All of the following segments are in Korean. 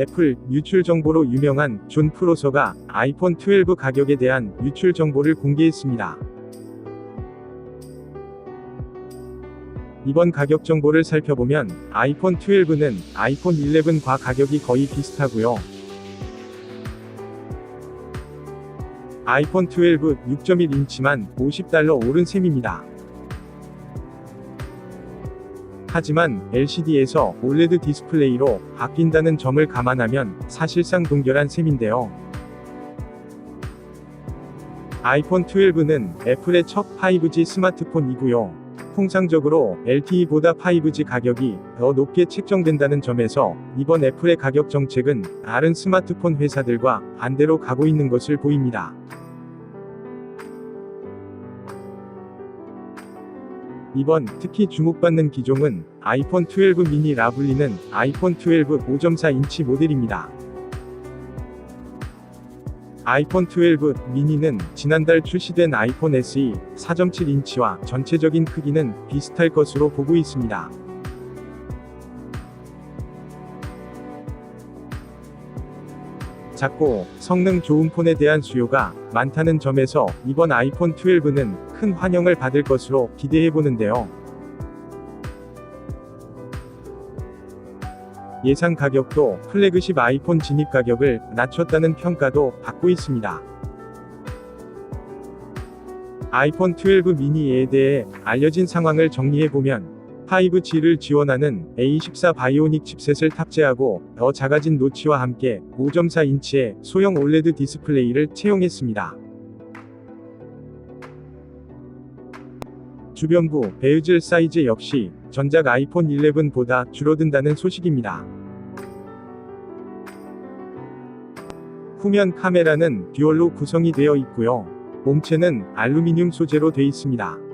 애플 유출 정보로 유명한 존 프로서가 아이폰 12 가격에 대한 유출 정보를 공개했습니다. 이번 가격 정보를 살펴보면 아이폰 12는 아이폰 11과 가격이 거의 비슷하고요. 아이폰 12 6.1인치만 50달러 오른 셈입니다. 하지만 LCD에서 OLED 디스플레이로 바뀐다는 점을 감안하면 사실상 동결한 셈인데요. 아이폰 12는 애플의 첫 5G 스마트폰이고요. 통상적으로 LTE보다 5G 가격이 더 높게 책정된다는 점에서 이번 애플의 가격 정책은 다른 스마트폰 회사들과 반대로 가고 있는 것을 보입니다. 이번 특히 주목받는 기종은 아이폰 12 미니라 불리는 아이폰 12 5.4인치 모델입니다. 아이폰 12 미니는 지난달 출시된 아이폰 SE 4.7인치와 전체적인 크기는 비슷할 것으로 보고 있습니다. 작고 성능 좋은 폰에 대한 수요가 많다는 점에서 이번 아이폰 12는 큰 환영을 받을 것으로 기대해 보는데요. 예상 가격도 플래그십 아이폰 진입 가격을 낮췄다는 평가도 받고 있습니다. 아이폰 12 미니에 대해 알려진 상황을 정리해보면 5G를 지원하는 A14 바이오닉 칩셋을 탑재하고 더 작아진 노치와 함께 5.4인치의 소형 OLED 디스플레이를 채용했습니다. 주변부 베이즐 사이즈 역시 전작 아이폰 11보다 줄어든다는 소식입니다. 후면 카메라는 듀얼로 구성이 되어 있고요. 몸체는 알루미늄 소재로 되어 있습니다.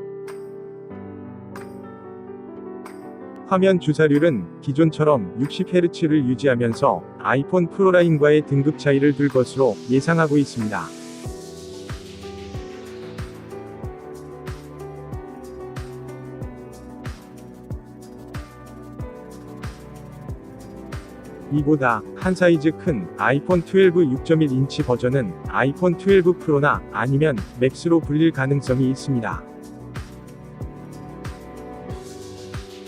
화면 주사율은 기존처럼 60Hz를 유지하면서 아이폰 프로 라인과의 등급 차이를 둘 것으로 예상하고 있습니다. 이보다 한 사이즈 큰 아이폰 12 6.1인치 버전은 아이폰 12 프로나 아니면 맥스로 불릴 가능성이 있습니다.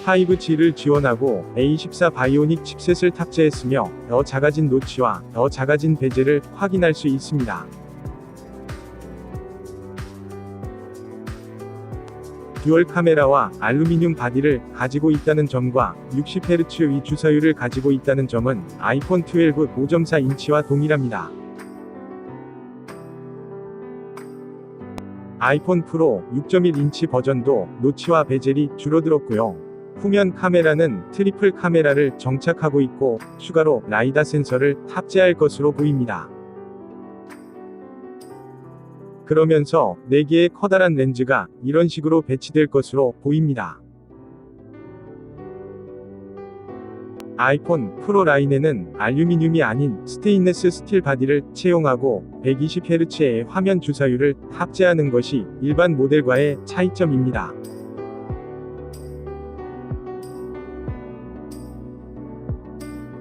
5G를 지원하고 A14 바이오닉 칩셋을 탑재했으며 더 작아진 노치와 더 작아진 베젤을 확인할 수 있습니다. 듀얼 카메라와 알루미늄 바디를 가지고 있다는 점과 60Hz의 주사율을 가지고 있다는 점은 아이폰 12 5.4인치와 동일합니다. 아이폰 프로 6.1인치 버전도 노치와 베젤이 줄어들었고요. 후면 카메라는 트리플 카메라를 정착하고 있고 추가로 라이다 센서를 탑재할 것으로 보입니다. 그러면서 4개의 커다란 렌즈가 이런 식으로 배치될 것으로 보입니다. 아이폰 프로 라인에는 알루미늄이 아닌 스테인레스 스틸 바디를 채용하고 120Hz의 화면 주사율을 탑재하는 것이 일반 모델과의 차이점입니다.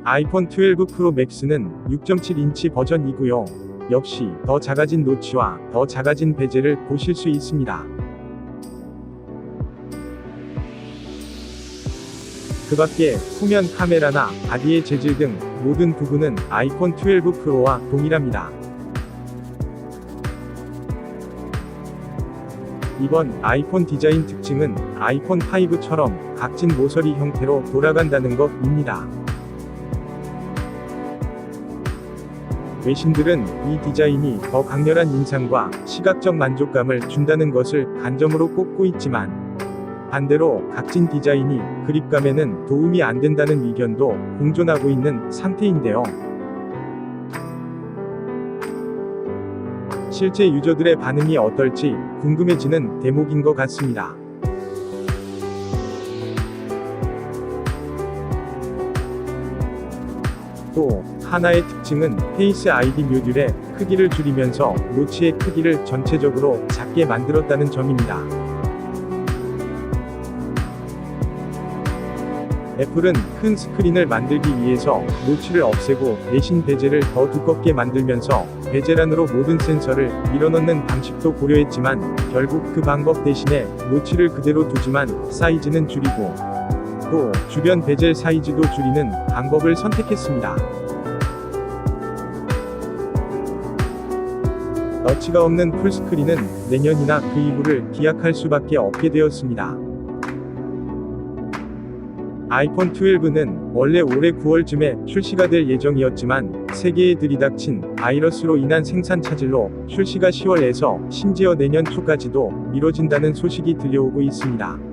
아이폰 12 프로 맥스는 6.7인치 버전이고요. 역시 더 작아진 노치와 더 작아진 베젤을 보실 수 있습니다. 그 밖에 후면 카메라나 바디의 재질 등 모든 부분은 아이폰 12 프로와 동일합니다. 이번 아이폰 디자인 특징은 아이폰 5처럼 각진 모서리 형태로 돌아간다는 것입니다. 외신들은 이 디자인이 더 강렬한 인상과 시각적 만족감을 준다는 것을 간점으로 꼽고 있지만 반대로 각진 디자인이 그립감에는 도움이 안 된다는 의견도 공존하고 있는 상태인데요. 실제 유저들의 반응이 어떨지 궁금해지는 대목인 것 같습니다. 또 하나의 특징은 페이스 아이디 모듈의 크기를 줄이면서 노치의 크기를 전체적으로 작게 만들었다는 점입니다. 애플은 큰 스크린을 만들기 위해서 노치를 없애고 대신 베젤을 더 두껍게 만들면서 베젤 안으로 모든 센서를 밀어넣는 방식도 고려했지만 결국 그 방법 대신에 노치를 그대로 두지만 사이즈는 줄이고 또 주변 베젤 사이즈도 줄이는 방법을 선택했습니다. 너치가 없는 풀스크린은 내년이나 그 이후를 기약할 수밖에 없게 되었습니다. 아이폰 12는 원래 올해 9월쯤에 출시가 될 예정이었지만 세계에 들이닥친 바이러스로 인한 생산 차질로 출시가 10월에서 심지어 내년 초까지도 미뤄진다는 소식이 들려오고 있습니다.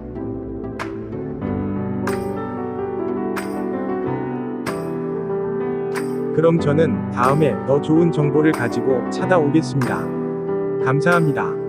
그럼 저는 다음에 더 좋은 정보를 가지고 찾아오겠습니다. 감사합니다.